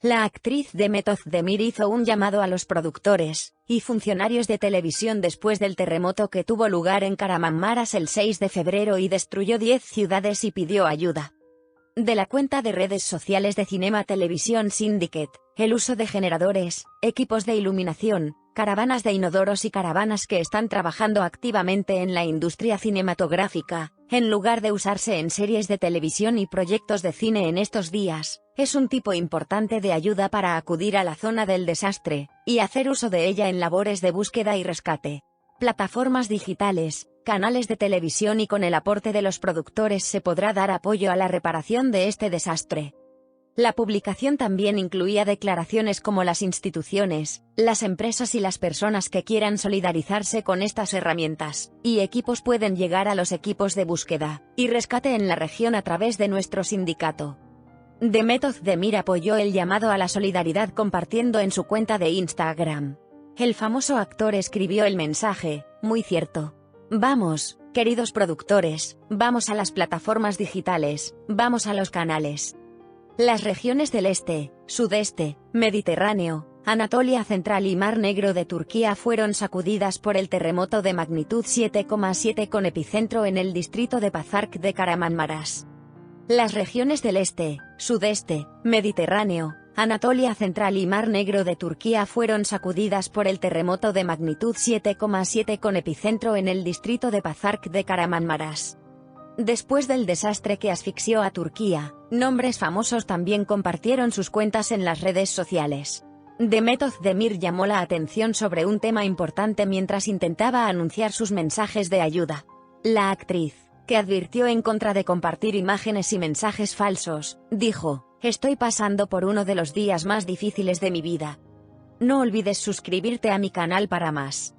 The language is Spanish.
La actriz Demet Özdemir hizo un llamado a los productores y funcionarios de televisión después del terremoto que tuvo lugar en Kahramanmaraş el 6 de febrero y destruyó 10 ciudades y pidió ayuda. De la cuenta de redes sociales de Cinema Televisión Syndicate, el uso de generadores, equipos de iluminación, caravanas de inodoros y caravanas que están trabajando activamente en la industria cinematográfica, en lugar de usarse en series de televisión y proyectos de cine en estos días, es un tipo importante de ayuda para acudir a la zona del desastre, y hacer uso de ella en labores de búsqueda y rescate. Plataformas digitales, canales de televisión y con el aporte de los productores se podrá dar apoyo a la reparación de este desastre. La publicación también incluía declaraciones como las instituciones, las empresas y las personas que quieran solidarizarse con estas herramientas, y equipos pueden llegar a los equipos de búsqueda y rescate en la región a través de nuestro sindicato. Demet Demir apoyó el llamado a la solidaridad compartiendo en su cuenta de Instagram. El famoso actor escribió el mensaje, muy cierto. Vamos, queridos productores, vamos a las plataformas digitales, vamos a los canales. Las regiones del este, sudeste, Mediterráneo, Anatolia Central y Mar Negro de Turquía fueron sacudidas por el terremoto de magnitud 7,7 con epicentro en el distrito de Pazark de Karamanmaras. Las regiones del este, sudeste, Mediterráneo, Anatolia Central y Mar Negro de Turquía fueron sacudidas por el terremoto de magnitud 7,7 con epicentro en el distrito de Pazark de Karamanmaras. Después del desastre que asfixió a Turquía, nombres famosos también compartieron sus cuentas en las redes sociales. Demet Demir llamó la atención sobre un tema importante mientras intentaba anunciar sus mensajes de ayuda. La actriz, que advirtió en contra de compartir imágenes y mensajes falsos, dijo, estoy pasando por uno de los días más difíciles de mi vida. No olvides suscribirte a mi canal para más.